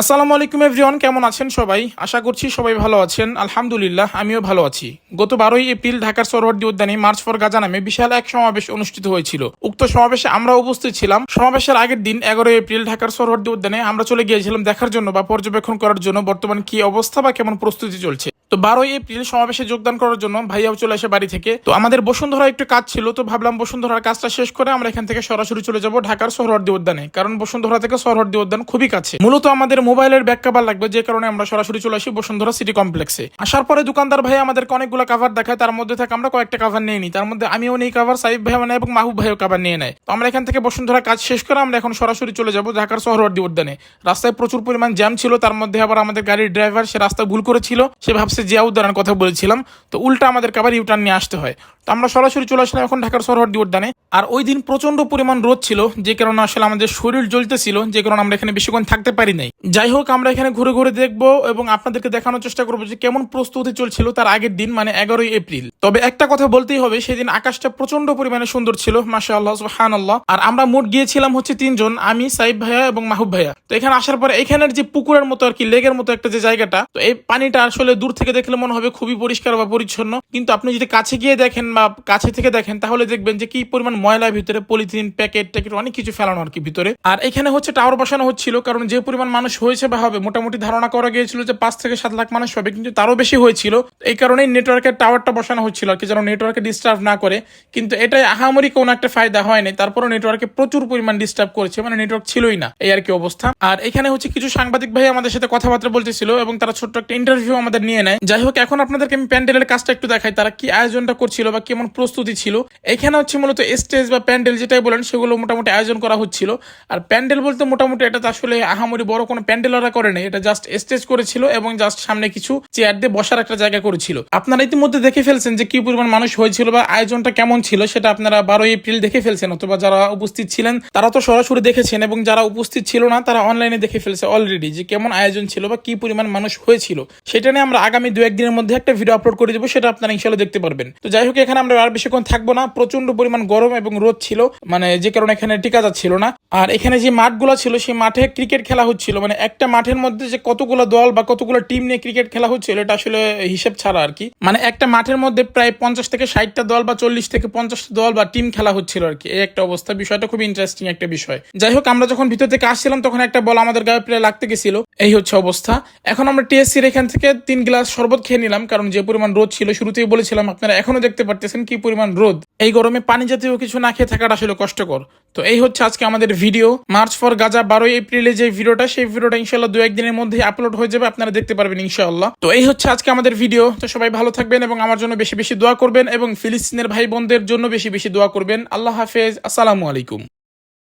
আসসালামু আলাইকুম এভরিওয়ান কেমন আছেন সবাই? আশা করছি সবাই ভালো আছেন। আলহামদুলিল্লাহ, আমিও ভালো আছি। গত বারোই এপ্রিল ঢাকার সরোয়ার্দী উদ্যানে মার্চ ফর গাজা নামে বিশাল এক সমাবেশ অনুষ্ঠিত হয়েছিল। উক্ত সমাবেশে আমরা উপস্থিত ছিলাম। সমাবেশের আগের দিন, এগারোই এপ্রিল ঢাকার সরোয়ার্দী উদ্যানে আমরা চলে গিয়েছিলাম দেখার জন্য বা পর্যবেক্ষণ করার জন্য বর্তমান কি অবস্থা বা কেমন প্রস্তুতি চলছে। তো বারোই এপ্রিল সমাবেশে যোগদান করার জন্য ভাইয়াও চলে আসে বাড়ি থেকে। তো আমাদের বসুন্ধরা একটু কাজ ছিল, তো ভাবলাম বসুন্ধরার কাজটা শেষ করে আমরা এখান থেকে সরাসরি চলে যাব ঢাকার সোহরওয়ার্দী উদ্যানে, কারণ বসুন্ধরা থেকে সোহরওয়ার্দী উদ্যান খুবই কাছে। মূলত আমাদের মোবাইলের ব্যাক কাভার লাগবে, যে কারণে আমরা সরাসরি চলে আসি বসুন্ধরা সিটি কমপ্লেক্সে। আসার পরে দোকানদার ভাই আমাদেরকে অনেকগুলো কাভার দেখায়, তার মধ্যে থেকে আমরা কয়েকটা কাভার নিয়ে নিই। তার মধ্যে আমিও নেই কাভার সাইব ভাই মানে এবং মাহবুব ভাইও কাভার নিয়ে নেয়। তো আমরা এখান থেকে বসুন্ধরা কাজ শেষ করে আমরা এখন সরাসরি চলে যাব ঢাকার সোহরওয়ার্দী উদ্যানে। রাস্তায় প্রচুর পরিমাণ জ্যাম ছিল, তার মধ্যে আবার আমাদের গাড়ির ড্রাইভার সে রাস্তা ভুল করেছিল, সে ভাবছে জিয়া উদ্যানের কথা বলেছিলাম, তো উল্টা আমাদের আবার ইউটার্ন নিয়ে আসতে হয়। তো আমরা সরাসরি চলে আসলাম এখন ঢাকার সরহদ্দি উদ্যানে আর ওই দিন প্রচণ্ড পরিমাণ রোদ ছিল, যে কারণে আসলে আমাদের শরীর জ্বলতেছিল, যে কারণে আমরা এখানে বেশিক্ষণ থাকতে পারি নাই। যাই হোক, আমরা এখানে ঘুরে ঘুরে দেখব এবং আপনাদেরকে দেখানোর চেষ্টা করব যে কেমন প্রস্তুতি চলছিল তার আগের দিন মানে এগারোই এপ্রিল। তবে একটা কথা বলতেই হবে, সেদিন আকাশটা প্রচণ্ড পরিমাণে সুন্দর ছিল মাসা আল্লাহ হান আল্লাহ আর আমরা মোট গিয়েছিলাম হচ্ছে তিনজন, আমি সাইব ভাইয়া এবং মাহুব ভাইয়া। তো এখানে আসার পরে এখানের যে পুকুরের মতো আর কি লেগের মতো একটা যে জায়গাটা, তো এই পানিটা আসলে দূর থেকে দেখলে মনে হবে খুবই পরিষ্কার বা পরিচ্ছন্ন। কিন্তু আপনি যদি কাছে গিয়ে দেখেন বা কাছে থেকে দেখেন, তাহলে দেখবেন যে কি পরিমাণ ময়লার ভিতরে পলিথিন, প্যাকেট, ট্যাকেট অনেক কিছু ফেলানো আর কি ভিতরে। আর এখানে হচ্ছে টাওয়ার বসানো হচ্ছিল, কারণ যে পরিমাণ মানুষ হয়েছে বা হবে, মোটামুটি ধারণা করা গিয়েছিল যে পাঁচ থেকে সাত লাখ মানুষ হবে, কিন্তু তারও বেশি হয়েছিল। এই কারণেই নেটওয়ার্কের টাওয়ারটা বসানো হচ্ছিল আর কি যেন নেটওয়ার্কে ডিস্টার্ব না করে। কিন্তু এটাই আহামরি কোনো একটা ফায়দা হয়নি তারপরে নেটওয়ার্কে প্রচুর পরিমাণ ডিস্টার্ব করেছে মানে নেটওয়ার্ক ছিলই না, এই আর কি অবস্থা। আর এখানে হচ্ছে কিছু সাংবাদিক ভাই আমাদের সাথে কথাবার্তা বলতেছিল, এবং তারা ছোট্ট একটা ইন্টারভিউ আমাদের নিয়ে নেয়। যাই হোক এখন আপনাদেরকে আমি প্যান্ডেলের কাজটা একটু দেখাই, তারা কি আয়োজনটা করছিল বা কেমন প্রস্তুতি ছিল। এখানে হচ্ছে মূলত স্টেজ বা প্যান্ডেল যেটাই বলেন, সেগুলো মোটামুটি আয়োজন করা হচ্ছিল। আর প্যান্ডেল বলতে মোটামুটি এটা আসলে আহামরি বড় কোনো প্যান্ডেল ওরা করে এটা জাস্ট স্টেজ করেছিল এবং জাস্ট সামনে কিছু চেয়ার দিয়ে বসার একটা জায়গা করেছিল। আপনারা ইতিমধ্যে দেখে ফেলছেন যে কি পরিমাণ মানুষ হয়েছিল বা আয়োজনটা কেমন ছিল, সেটা আপনারা বারোই এপ্রিল দেখে ফেলছেন, অথবা যারা উপস্থিত ছিলেন তারা তো সরাসরি দেখেছেন এবং যারা উপস্থিত ছিল না, তারা অনলাইনে দেখে ফেলছে অলরেডি যে কেমন আয়োজন ছিল বা কি পরিমাণ মানুষ হয়েছিল। সেটা নিয়ে আমরা আগামী দু একদিনের মধ্যে একটা ভিডিও আপলোড করে দেবো, সেটা আপনারা ইনশাল্লাহ দেখতে পারবেন। তো যাই হোক, এখানে আমরা আর বেশিক্ষণ থাকব না। প্রচণ্ড পরিমাণ গরম এবং রোদ ছিল মানে যে কারণে এখানে টিকা যাচ্ছিল না। আর এখানে যে মাঠগুলো ছিল, সেই মাঠে ক্রিকেট খেলা হচ্ছিল। মানে একটা মাঠের মধ্যে যে কতগুলো দল বা কতগুলো টিম নিয়ে ক্রিকেট খেলা হচ্ছিল, এটা আসলে হিসেব ছাড়া আর কি। মানে একটা মাঠের মধ্যে প্রায় পঞ্চাশ থেকে ষাটটা দল বা চল্লিশ থেকে পঞ্চাশটা দল বা টিম খেলা হচ্ছিল আর কি। এই একটা অবস্থা। বিষয়টা খুব ইন্টারেস্টিং একটা বিষয়। যাই হোক, আমরা যখন ভিতর থেকে আসছিলাম, তখন একটা বল আমাদের গায়ে প্রায় লাগতে গেছিল। এই হচ্ছে অবস্থা। এখন আমরা টিএসসির এখান থেকে তিন গ্লাস শরবত খেয়ে নিলাম, কারণ যে পরিমাণ রোদ ছিল, শুরুতেই বলেছিলাম, আপনারা এখনও দেখতে পারতেছেন কি পরিমাণ রোদ? এই গরমে পানি জাতীয় কিছু না খেয়ে থাকাটা আসলে কষ্টকর। তো এই হচ্ছে আজকে আমাদের ভিডিও। মার্চ ফর গাজা, বারোই এপ্রিলে যে ভিডিওটা, সেই ভিডিওটা ইনশাল্লাহ দু একদিনের মধ্যে আপলোড হয়ে যাবে, আপনারা দেখতে পারবেন ইনশাআল্লাহ। তো এই হচ্ছে আজকে আমাদের ভিডিও। তো সবাই ভালো থাকবেন এবং আমার জন্য বেশি বেশি দোয়া করবেন এবং ফিলিস্তিনের ভাই বোনদের জন্য বেশি বেশি দোয়া করবেন। আল্লাহ হাফেজ। আসসালামু আলাইকুম।